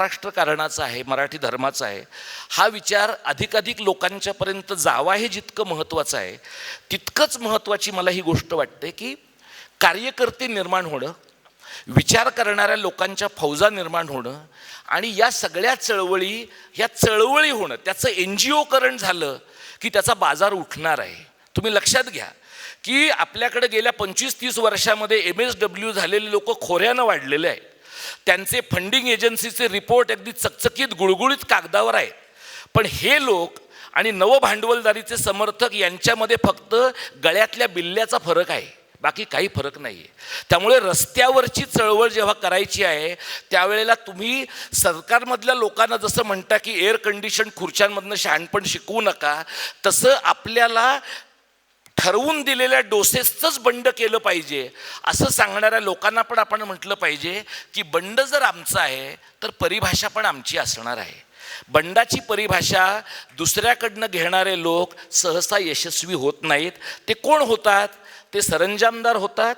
राष्ट्रकारणाचा आहे मराठी धर्माचा आहे. हा विचार अधिकाधिक लोकांच्यापर्यंत जावा हे जितकं महत्त्वाचं आहे तितकंच महत्त्वाची मला ही गोष्ट वाटते की कार्यकर्ते निर्माण होणं विचार करणाऱ्या लोकांच्या फौजा निर्माण होणं आणि या सगळ्या चळवळी ह्या चळवळी होणं त्याचं एन जी ओकरण झालं की त्याचा बाजार उठणार आहे. तुम्ही लक्षात घ्या की आपल्याकडे गेल्या पंचवीस तीस वर्षामध्ये एम एस डब्ल्यू झालेले लोक खोऱ्यानं वाढलेले आहेत. त्यांचे फंडिंग एजन्सीचे रिपोर्ट अगदी चकचकीत गुळगुळीत कागदावर आहेत. पण हे लोक आणि नवभांडवलदारीचे समर्थक यांच्यामध्ये फक्त गळ्यातल्या बिल्ल्याचा फरक आहे. बाकी काही फरक नाही आहे त्यामुळे रस्त्यावरची चळवळ जेव्हा करायची आहे त्यावेळेला तुम्ही सरकारमधल्या लोकांना जसं म्हणता की एअर कंडिशन खुर्च्यांमधनं शहाणपण शिकवू नका तसं आपल्याला ठरवून दिलेल्या डोसेसचंच बंड केलं पाहिजे. असं सांगणाऱ्या लोकांना पण आपण म्हटलं पाहिजे की बंड जर आमचं आहे तर परिभाषा पण आमची असणार आहे. बंडाची परिभाषा दुसऱ्याकडनं घेणारे लोक सहसा यशस्वी होत नाहीत. ते कोण होतात? ते सरंजामदार होतात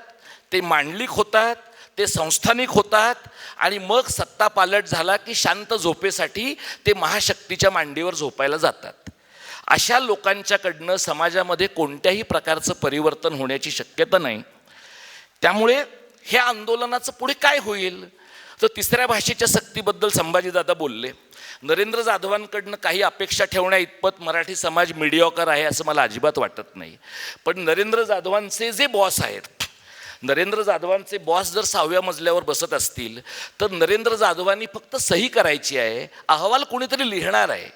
ते मांडलिक होतात ते संस्थानिक होतात आणि मग सत्ता पालट झाला की शांत झोपेसाठी ते महाशक्तीच्या मांडीवर झोपायला जातात. अशा लोकांच्याकडनं समाजामध्ये कोणत्याही प्रकारचं परिवर्तन होण्याची शक्यता नाही. त्यामुळे ह्या आंदोलनाचं पुढे काय होईल? तर तिसऱ्या भाषेच्या सक्तीबद्दल संभाजीदादा बोलले. नरेंद्र जाधवांकडनं काही अपेक्षा ठेवण्या इतपत मराठी समाज मिडिओकर आहे असं मला अजिबात वाटत नाही. पण नरेंद्र जाधवांचे जे बॉस आहेत नरेंद्र जाधवांचे बॉस जर सहाव्या मजल्यावर बसत असतील तर नरेंद्र जाधवांनी फक्त सही करायची आहे अहवाल कोणीतरी लिहिणार आहे.